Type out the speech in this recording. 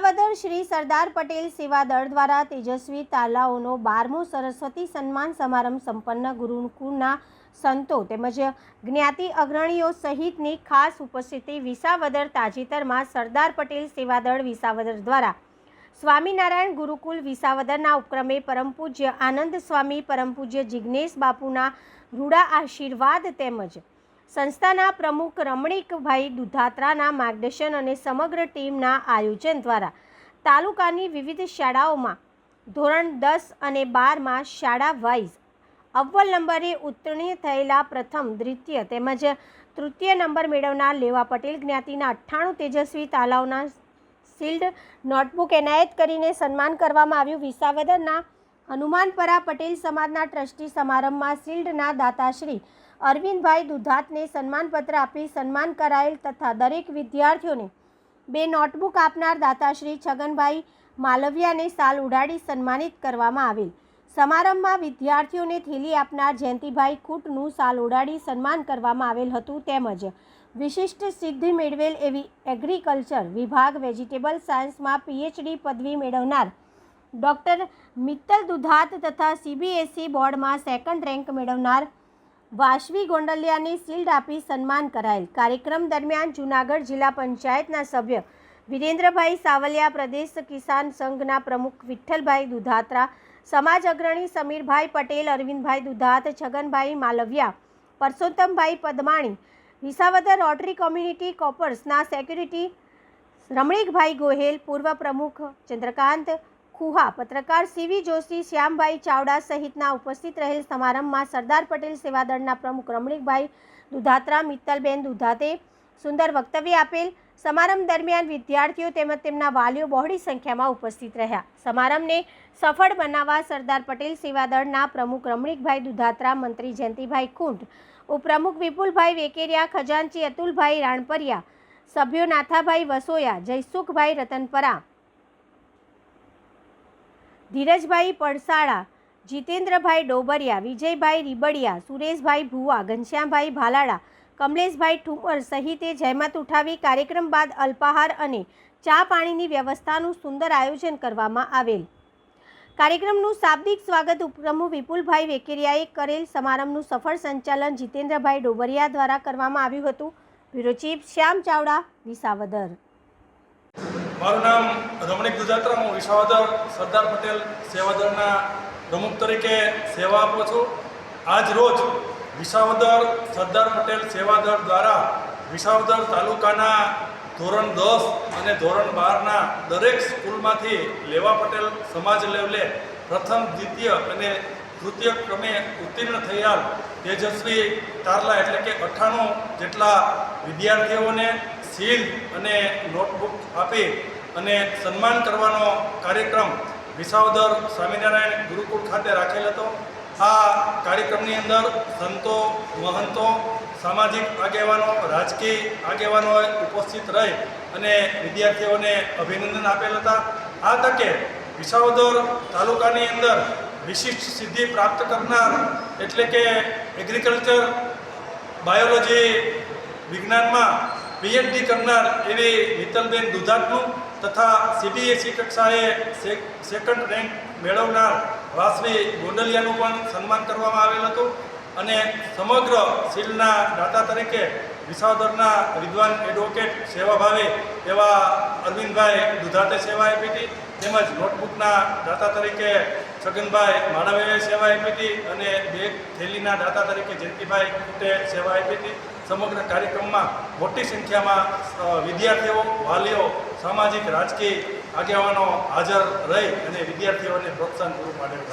વિસાવદર શ્રી સરદાર પટેલ સેવા દળ દ્વારા તેજસ્વી તાલાઓનો બારમો સરસ્વતી સન્માન સમારંભ સંપન્ન ગુરુકુળના સંતો તેમજ જ્ઞાતિ અગ્રણીઓ સહિતની ખાસ ઉપસ્થિતિ વિસાવદર તાજેતરમાં સરદાર પટેલ સેવા દળ વિસાવદર દ્વારા. સ્વામિનારાયણ ગુરુકુલ વિસાવદરના ઉપક્રમે પરમ પૂજ્ય આનંદ સ્વામી, પરમ પૂજ્ય જિજ્ઞેશ બાપુના રૂડા આશીર્વાદ તેમજ સંસ્થાના પ્રમુખ રમણીકભાઈ દુધાત્રાના માર્ગદર્શન અને સમગ્ર ટીમના આયોજન દ્વારા તાલુકાની વિવિધ શાળાઓમાં ધોરણ દસ અને બારમાં શાળા વાઇઝ અવ્વલ નંબરે ઉત્તીર્ણ થયેલા પ્રથમ, દ્વિતીય તેમજ તૃતીય નંબર મેળવનાર લેવા પટેલ જ્ઞાતિના અઠ્ઠાણું તેજસ્વી તાલાઓના શિલ્ડ નોટબુક એનાયત કરીને સન્માન કરવામાં આવ્યું. વિસાવદરના હનુમાનપરા પટેલ સમાજના ટ્રસ્ટી સમારંભમાં શિલ્ડના દાતાશ્રી અરવિંદભાઈ દુધાતને સન્માનપત્ર આપી સન્માન કરાયેલ તથા દરેક વિદ્યાર્થીઓને બે નોટબુક આપનાર દાતાશ્રી છગનભાઈ માલવિયાને સાલ ઉડાડી સન્માનિત કરવામાં આવેલ. સમારંભમાં વિદ્યાર્થીઓને થેલી આપનાર જયંતિભાઈ કૂટનું સાલ ઉડાડી સન્માન કરવામાં આવેલ હતું તેમજ વિશિષ્ટ સિદ્ધિ મેળવેલ એવી એગ્રીકલ્ચર વિભાગ વેજીટેબલ સાયન્સમાં પીએચડી પદવી મેળવનાર ડૉક્ટર મિત્તલ દુધાત તથા સીબીએસઈ બોર્ડમાં સેકન્ડ રેન્ક મેળવનાર વાશવી ગોંડલિયાને શિલ્ડ આપી સન્માન કરાયેલ. કાર્યક્રમ દરમિયાન જૂનાગઢ જિલ્લા પંચાયતના સભ્ય વિરેન્દ્રભાઈ સાવલિયા, પ્રદેશ કિસાન સંઘના પ્રમુખ વિઠ્ઠલભાઈ દુધાત્રા, સમાજ અગ્રણી સમીરભાઈ પટેલ, અરવિંદભાઈ દુધાત, છગનભાઈ માલવિયા, પરસોત્તમભાઈ પદમાણી, વિસાવદર રોટરી કોમ્યુનિટી કોપર્સના સેક્યુરિટી રમણીકભાઈ ગોહેલ, પૂર્વ પ્રમુખ ચંદ્રકાંત ખુહા પત્રકાર સીવી જોશી શ્યામભાઈ ચાવડા સહિતના ઉપસ્થિત રહેલ સમારંભમાં સરદાર પટેલ સેવાદળના પ્રમુખ રમણીકભાઈ દુધાત્રા, મિત્તલબેન દુધાતે સુંદર વક્તવ્ય આપેલ સમારંભ દરમિયાન વિદ્યાર્થીઓ તેમજ તેમના વાલીઓ બહોળી સંખ્યામાં ઉપસ્થિત રહ્યા. સમારંભને સફળ બનાવવા સરદાર પટેલ સેવાદળના પ્રમુખ રમણીકભાઈ દુધાત્રા, મંત્રી જયંતિભાઈ કુંટ, ઉપપ્રમુખ વિપુલભાઈ વેકેરિયા, ખજાનચી અતુલભાઈ રાણપરિયા, સભ્યો નાથાભાઈ વસોયા, જયસુખભાઈ રતનપરા ધીરજભાઈ પડસાળા, જીતેન્દ્રભાઈ ડોબરિયા, વિજયભાઈ રીબડિયા, સુરેશભાઈ ભુવા, ઘનશ્યામભાઈ ભાલાળા કમલેશભાઈ ઠુમર સહિતે જહેમત ઉઠાવી કાર્યક્રમ બાદ અલ્પાહાર અને ચા પાણીની વ્યવસ્થાનું સુંદર આયોજન કરવામાં આવેલ. કાર્યક્રમનું શાબ્દિક સ્વાગત ઉપપ્રમુખ વિપુલભાઈ વેકેરિયાએ કરેલ સમારંભનું સફળ સંચાલન જીતેન્દ્રભાઈ ડોબરિયા દ્વારા કરવામાં આવ્યું હતું. Bureau chief Shyam Chavda, Visavadar. મારું નામ રમણીક દુધાત્રા હું વિસાવદર સરદાર પટેલ સેવાદળના પ્રમુખ તરીકે સેવા આપું છું. આજ રોજ વિસાવદર સરદાર પટેલ સેવાદળ દ્વારા વિસાવદર તાલુકાના ધોરણ દસ અને ધોરણ બારના દરેક સ્કૂલમાંથી લેવા પટેલ સમાજ લેવલે પ્રથમ, દ્વિતીય અને તૃતીય ક્રમે ઉત્તીર્ણ થયેલ તેજસ્વી તારલા એટલે કે અઠ્ઠાણું જેટલા વિદ્યાર્થીઓને સીલ અને નોટબુક આપી અને સન્માન કરવાનો કાર્યક્રમ વિસાવદર સ્વામિનારાયણ ગુરુકુળ ખાતે રાખેલ હતો. આ કાર્યક્રમની અંદર સંતો, મહંતો, સામાજિક આગેવાનો, રાજકીય આગેવાનો ઉપસ્થિત રહી અને વિદ્યાર્થીઓને અભિનંદન આપેલ હતા. આ તકે વિસાવદર તાલુકાની અંદર વિશિષ્ટ સિદ્ધિ પ્રાપ્ત કરનાર એટલે કે એગ્રીકલ્ચર બાયોલોજી વિજ્ઞાનમાં પીએચડી કરનાર એવી મિત્તલબેન દુધાતનું તથા સીબીએસઈ કક્ષાએ સેકન્ડ રેન્ક મેળવનાર વાસવી ગોંડલિયાનું પણ સન્માન કરવામાં આવેલ હતું અને સમગ્ર સીલના દાતા તરીકે વિસાવદરના વિદ્વાન એડવોકેટ સેવાભાવે એવા અરવિંદભાઈ દુધાતે સેવા આપી હતી તેમજ નોટબુકના દાતા તરીકે છગનભાઈ માળાભાઈએ સેવા આપી હતી અને બે થેલીના દાતા તરીકે જયંતિભાઈ કુટે સેવા આપી હતી. સમગ્ર કાર્યક્રમમાં મોટી સંખ્યામાં વિદ્યાર્થીઓ, વાલીઓ, સામાજિક, રાજકીય આગેવાનો હાજર રહી અને વિદ્યાર્થીઓને પ્રોત્સાહન પૂરું હતું